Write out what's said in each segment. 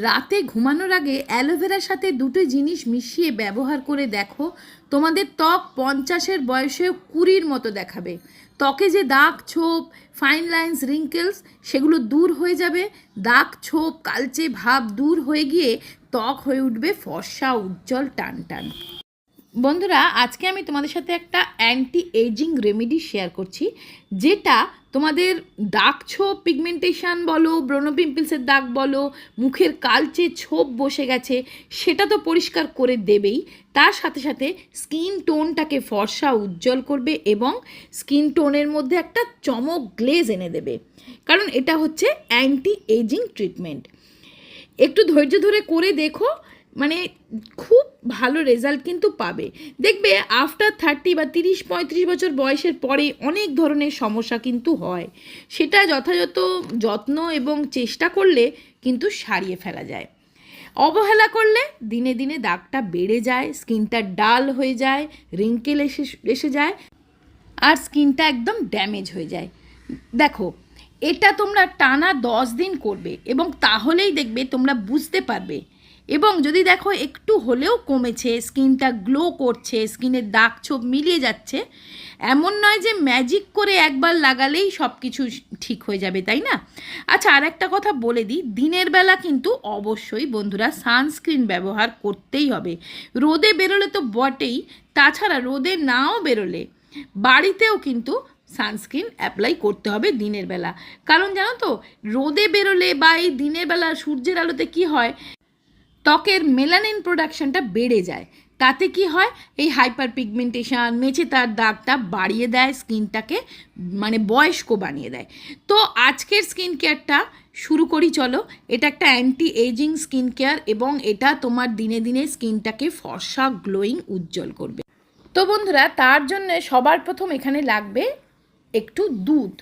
রাতে ঘুমানোর আগে অ্যালোভেরার সাথে দুটো জিনিস মিশিয়ে ব্যবহার করে দেখো। তোমাদের ত্বক পঞ্চাশের বয়সেও কুড়ির মতো দেখাবে। ত্বকে যে দাগ, ছোপ ফাইন লাইন্স রিঙ্কেলস সেগুলো দূর হয়ে যাবে। দাগ, ছোপ, কালচে ভাব দূর হয়ে গিয়ে ত্বক হয়ে উঠবে ফর্সা, উজ্জ্বল টান টান বন্ধুরা, আজকে আমি তোমাদের সাথে একটা অ্যান্টি এজিং রেমেডি শেয়ার করছি, যেটা তোমাদের দাগ ছোপ পিগমেন্টেশন বলো, ব্রণ পিম্পলসের দাগ বলো, মুখের কালচে ছোপ বসে গেছে, সেটা তো পরিষ্কার করে দেবেই। তার সাথে সাথে স্কিন টোনটাকে ফর্সা উজ্জ্বল করবে এবং স্কিন টোনের মধ্যে একটা চমক গ্লেজ এনে দেবে। কারণ এটা হচ্ছে অ্যান্টি এজিং ট্রিটমেন্ট একটু ধৈর্য ধরে করে দেখো মানে খুব ভালো রেজাল্ট কিন্তু পাবে। দেখবে আফটার থার্টি বা তিরিশ, পঁয়ত্রিশ বছর বয়সের পরে অনেক ধরনের সমস্যা কিন্তু হয়। সেটা যথাযথ যত্ন এবং চেষ্টা করলে কিন্তু সারিয়ে ফেলা যায়। অবহেলা করলে দিনে দিনে দাগটা বেড়ে যায়, স্কিনটা ডাল হয়ে যায়, রিঙ্কেল এসে এসে যায় আর স্কিনটা একদম ড্যামেজ হয়ে যায়। দেখো, এটা তোমরা টানা দশ দিন করবে এবং তাহলেই দেখবে তোমরা বুঝতে পারবে এবং যদি দেখো একটু হলেও কমেছে, স্কিনটা গ্লো করছে, স্কিনের দাগ ছোপ মিলিয়ে যাচ্ছে, এমন নয় যে ম্যাজিক করে একবার লাগালেই সব কিছু ঠিক হয়ে যাবে, তাই না? আচ্ছা আর একটা কথা বলে দিই, দিনের বেলা কিন্তু অবশ্যই বন্ধুরা সানস্ক্রিন ব্যবহার করতেই হবে। রোদে বেরোলে তো বটেই, তাছাড়া রোদে নাও বেরোলে, বাড়িতেও কিন্তু সানস্ক্রিন অ্যাপ্লাই করতে হবে দিনের বেলা। কারণ জানো তো, রোদে বেরোলে বা এই দিনের বেলা সূর্যের আলোতে কি হয় ত্বকের মেলানিন প্রোডাকশনটা বেড়ে যায়। তাতে কি হয়? এই হাইপার পিগমেন্টেশন মেচে তার দাগটা বাড়িয়ে দেয় স্কিনটাকে মানে বয়স্ক বানিয়ে দেয়। তো আজকের স্কিন কেয়ারটা শুরু করি, চলো। এটা একটা অ্যান্টি এজিং স্কিন কেয়ার এবং এটা তোমার দিনে দিনে স্কিনটাকে ফর্সা গ্লোয়িং উজ্জ্বল করবে। তো বন্ধুরা, তার জন্য সবার প্রথম এখানে লাগবে একটু দুধ।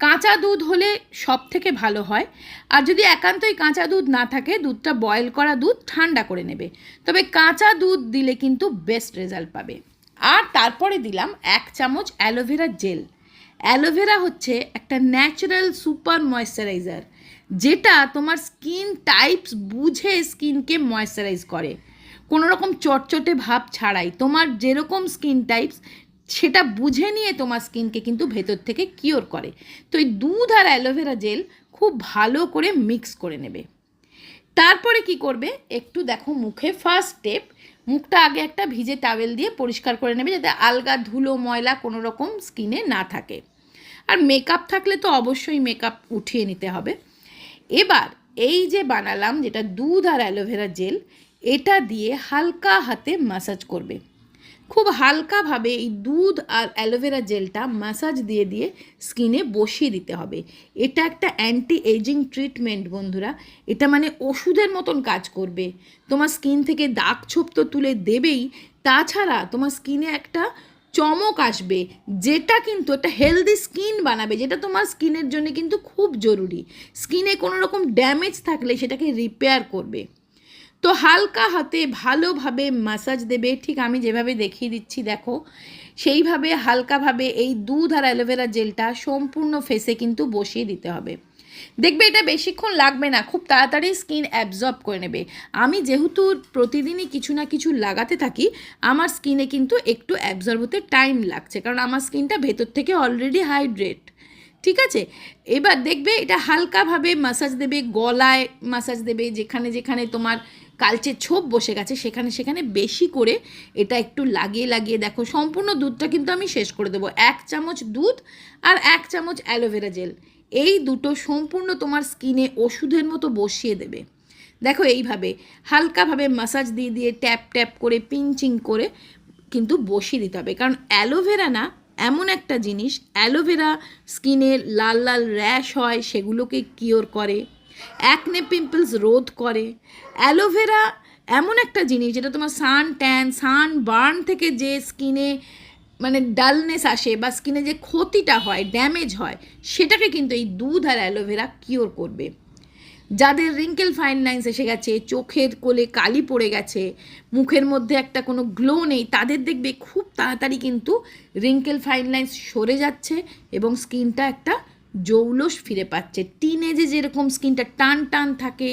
কাঁচা দুধ হলে সব থেকে ভালো হয়। আর যদি একান্তই কাঁচা দুধ না থাকে, দুধটা বয়েল করা দুধ ঠান্ডা করে নেবে। তবে কাঁচা দুধ দিলে কিন্তু বেস্ট রেজাল্ট পাবে। আর তারপরে দিলাম এক চামচ অ্যালোভেরা জেল। অ্যালোভেরা হচ্ছে একটা ন্যাচারাল সুপার ময়শ্চারাইজার যেটা তোমার স্কিন টাইপস বুঝে স্কিনকে ময়শ্চারাইজ করে। কোনো রকম চটচটে ভাব ছাড়াই তোমার যেরকম স্কিন টাইপস সেটা বুঝে নিয়ে তোমার স্কিনকে কিন্তু ভেতর থেকে কিওর করে। তো এই দুধ আর অ্যালোভেরা জেল খুব ভালো করে মিক্স করে নেবে। তারপরে কি করবে? একটু দেখো মুখে ফার্স্ট স্টেপ মুখটা আগে একটা ভিজে টাওয়েল দিয়ে পরিষ্কার করে নেবে যাতে আলগা ধুলো, ময়লা কোনো রকম স্কিনে না থাকে। আর মেকআপ থাকলে তো অবশ্যই মেকআপ উঠিয়ে নিতে হবে। এবার এই যে বানালাম যেটা দুধ আর অ্যালোভেরা জেল এটা দিয়ে হালকা হাতে ম্যাসাজ করবে। খুব হালকাভাবে এই দুধ আর অ্যালোভেরা জেলটা ম্যাসাজ দিয়ে দিয়ে স্কিনে বসিয়ে দিতে হবে। এটা একটা অ্যান্টি এজিং ট্রিটমেন্ট বন্ধুরা। এটা মানে ওষুধের মতন কাজ করবে। তোমার স্কিন থেকে দাগ ছোপ তো তুলে দেবেই। তাছাড়া তোমার স্কিনে একটা চমক আসবে, যেটা কিন্তু একটা হেলদি স্কিন বানাবে, যেটা তোমার স্কিনের জন্য কিন্তু খুব জরুরি। স্কিনে কোনো রকম ড্যামেজ থাকলে সেটাকে রিপেয়ার করবে। তো হালকা হাতে ভালোভাবে মাসাজ দেবে। ঠিক আমি যেভাবে দেখিয়ে দিচ্ছি, দেখো। সেইভাবে হালকাভাবে এই দুধ আর অ্যালোভেরা জেলটা সম্পূর্ণ ফেসে কিন্তু বসিয়ে দিতে হবে। দেখবে এটা বেশিক্ষণ লাগবে না, খুব তাড়াতাড়ি স্কিন অ্যাবজর্ব করে নেবে। আমি যেহেতু প্রতিদিনই কিছু না কিছু লাগাতে থাকি, আমার স্কিনে কিন্তু একটু অ্যাবজর্ব হতে টাইম লাগছে, কারণ আমার স্কিনটা ভেতর থেকে অলরেডি হাইড্রেট ঠিক আছে? এবার দেখবে এটা হালকাভাবে মাসাজ দেবে, গলায় মাসাজ দেবে, যেখানে যেখানে তোমার কালচে ছোপ বসে গেছে, সেখানে সেখানে বেশি করে এটা একটু লাগিয়ে লাগিয়ে দেখো। সম্পূর্ণ দুধটা কিন্তু আমি শেষ করে দেবো। এক চামচ দুধ আর এক চামচ অ্যালোভেরা জেল এই দুটো সম্পূর্ণ তোমার স্কিনে ওষুধের মতো বসিয়ে দেবে। দেখো এইভাবে হালকাভাবে মাসাজ দিয়ে দিয়ে ট্যাপ ট্যাপ করে পিঞ্চিং করে কিন্তু বসিয়ে দিতে হবে। কারণ অ্যালোভেরা না, এমন একটা জিনিস অ্যালোভেরা স্কিনে লাল লাল র্যাশ হয়, সেগুলোকে কিওর করে। অ্যাকনে পিম্পলস রোধ করে। অ্যালোভেরা এমন একটা জিনিস যেটা তোমার সান ট্যান সান বার্ন থেকে যে স্কিনে মানে ডালনেস আসে বা স্কিনে যে ক্ষতিটা হয় ড্যামেজ হয়, সেটাকে কিন্তু এই দুধ আর অ্যালোভেরা কিওর করবে। যাদের রিঙ্কেল ফাইন লাইন্স এসে গেছে, চোখের কোলে কালি পড়ে গেছে, মুখের মধ্যে একটা কোনো গ্লো নেই, তাদের দেখবে খুব তাড়াতাড়ি কিন্তু রিঙ্কেল ফাইন লাইন্স সরে যাচ্ছে এবং স্কিনটা একটা জৌলস ফিরে পাচ্ছে। টিনেজে যেরকম স্কিনটা টান টান থাকে,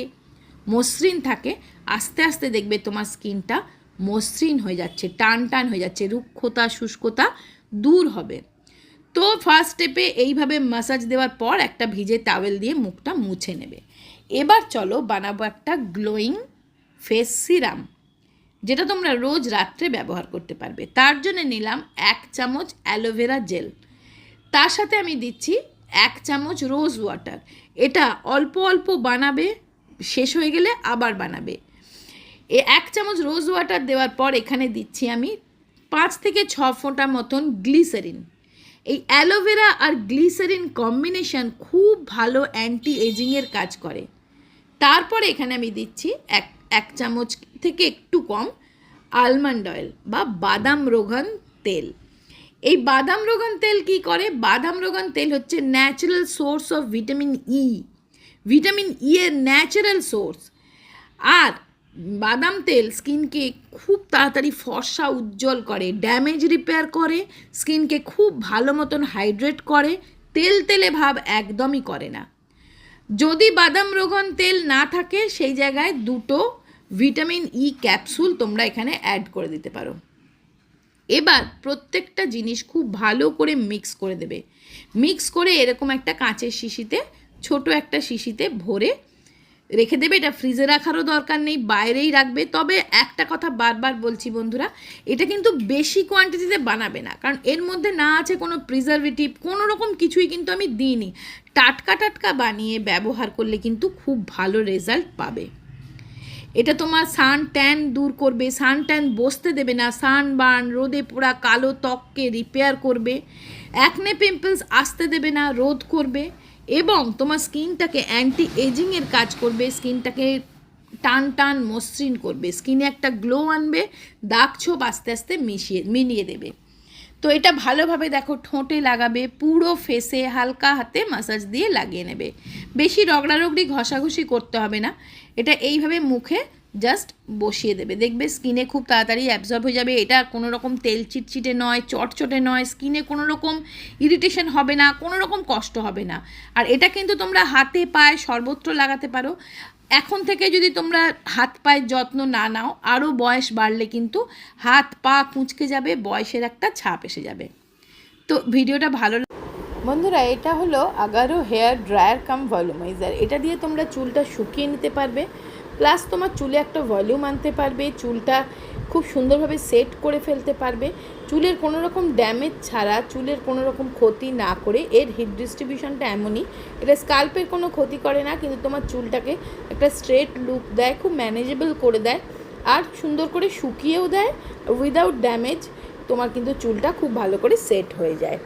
মসৃণ থাকে, আস্তে আস্তে দেখবে তোমার স্কিনটা মসৃণ হয়ে যাচ্ছে, টান টান হয়ে যাচ্ছে, রুক্ষতা, শুষ্কতা দূর হবে। তো ফার্স্ট স্টেপে এইভাবে মাসাজ দেওয়ার পর একটা ভিজে টাওয়েল দিয়ে মুখটা মুছে নেবে। এবার চলো বানাবো একটা গ্লোয়িং ফেস সিরাম যেটা তোমরা রোজ রাত্রে ব্যবহার করতে পারবে। তার জন্য নিলাম এক চামচ অ্যালোভেরা জেল তার সাথে আমি দিচ্ছি এক চামচ রোজ ওয়াটার। এটা অল্প অল্প বানাবে, শেষ হয়ে গেলে আবার বানাবে। এ এক চামচ রোজ ওয়াটার দেওয়ার পর এখানে দিচ্ছি আমি পাঁচ থেকে ছ ফোঁটা মতন গ্লিসারিন। এই অ্যালোভেরা আর গ্লিসারিন কম্বিনেশন খুব ভালো অ্যান্টি এজিংয়ের কাজ করে। তারপরে এখানে আমি দিচ্ছি এক এক চামচ থেকে একটু কম আলমন্ড অয়েল বা বাদাম রোগান তেল। এই বাদাম রোগান তেল কি করে? বাদাম রোগান তেল হচ্ছে natural source of vitamin E vitamin E এর ন্যাচারাল সোর্স আর বাদাম তেল স্কিনকে খুব তাড়াতাড়ি ফর্সা, উজ্জ্বল করে ড্যামেজ রিপেয়ার করে, স্কিনকে খুব ভালো মতন হাইড্রেট করে, তেল তেলে ভাব একদমই করে না। যদি বাদাম রোগন তেল না থাকে, সেই জায়গায় দুটো ভিটামিন ই ক্যাপসুল তোমরা এখানে অ্যাড করে দিতে পারো। এবার প্রত্যেকটা জিনিস খুব ভালো করে মিক্স করে দেবে। মিক্স করে এরকম একটা কাঁচের শিশিতে, ছোট একটা শিশিতে ভরে রেখে দেবে। এটা ফ্রিজে রাখারও দরকার নেই, বাইরেই রাখবে। তবে একটা কথা বারবার বলছি বন্ধুরা, এটা কিন্তু বেশি কোয়ান্টিটিতে বানাবে না। কারণ এর মধ্যে না আছে কোনো প্রিজারভেটিভ কোনো রকম কিছুই কিন্তু আমি দিইনি। টাটকা টাটকা বানিয়ে ব্যবহার করলে কিন্তু খুব ভালো রেজাল্ট পাবে। এটা তোমার সান ট্যান দূর করবে সান ট্যান বসতে দেবে না সান বার্ন রোদে পোড়া কালো ত্বককে রিপেয়ার করবে অ্যাকনে পিম্পলস আসতে দেবে না, রোধ করবে এবং তোমার স্কিনটাকে অ্যান্টি এজিংয়ের কাজ করবে, স্কিনটাকে টান টান মসৃণ করবে, স্কিনে একটা গ্লো আনবে, দাগ ছোপ আস্তে আস্তে মিশিয়ে, মিলিয়ে দেবে। তো এটা ভালোভাবে দেখো ঠোঁটে লাগাবে, পুরো ফেসে হালকা হাতে মাসাজ দিয়ে লাগিয়ে নেবে। বেশি রগড়ারগড়ি ঘষাঘষি করতে হবে না, এটা এইভাবে মুখে জাস্ট বসিয়ে দেবে। দেখবে স্কিনে খুব তাড়াতাড়ি অ্যাবজর্ব হয়ে যাবে, এটা কোনো রকম তেল চিটচিটে নয়, চটচটে নয় স্কিনে কোনো রকম ইরিটেশন হবে না, কোনো রকম কষ্ট হবে না। আর এটা কিন্তু তোমরা হাতে পায়ে সর্বত্র লাগাতে পারো। এখন থেকে যদি তোমরা হাত পায়ের যত্ন না নাও আরও বয়স বাড়লে কিন্তু হাত পা কুঁচকে যাবে, বয়সের একটা ছাপ এসে যাবে। তো ভিডিওটা ভালো বন্ধুরা, এটা হলো Agaro hair dryer cum volumizer. এটা দিয়ে তোমরা চুলটা শুকিয়ে নিতে পারবে। প্লাস তোমার চুলে একটা ভলিউম আনতে পারবে, চুলটা খুব সুন্দরভাবে সেট করে ফেলতে পারবে। চুলের কোনো রকম ড্যামেজ ছাড়া, চুলের কোনো রকম ক্ষতি না করে এর হিট ডিস্ট্রিবিউশনটা এমনই। এটা স্কাল্পের কোনো ক্ষতি করে না, কিন্তু তোমার চুলটাকে একটা স্ট্রেট লুক দেয়, খুব ম্যানেজেবল করে দেয়। আর সুন্দর করে শুকিয়েও দেয় উইদাউট ড্যামেজ তোমার কিন্তু চুলটা খুব ভালো করে সেট হয়ে যায়।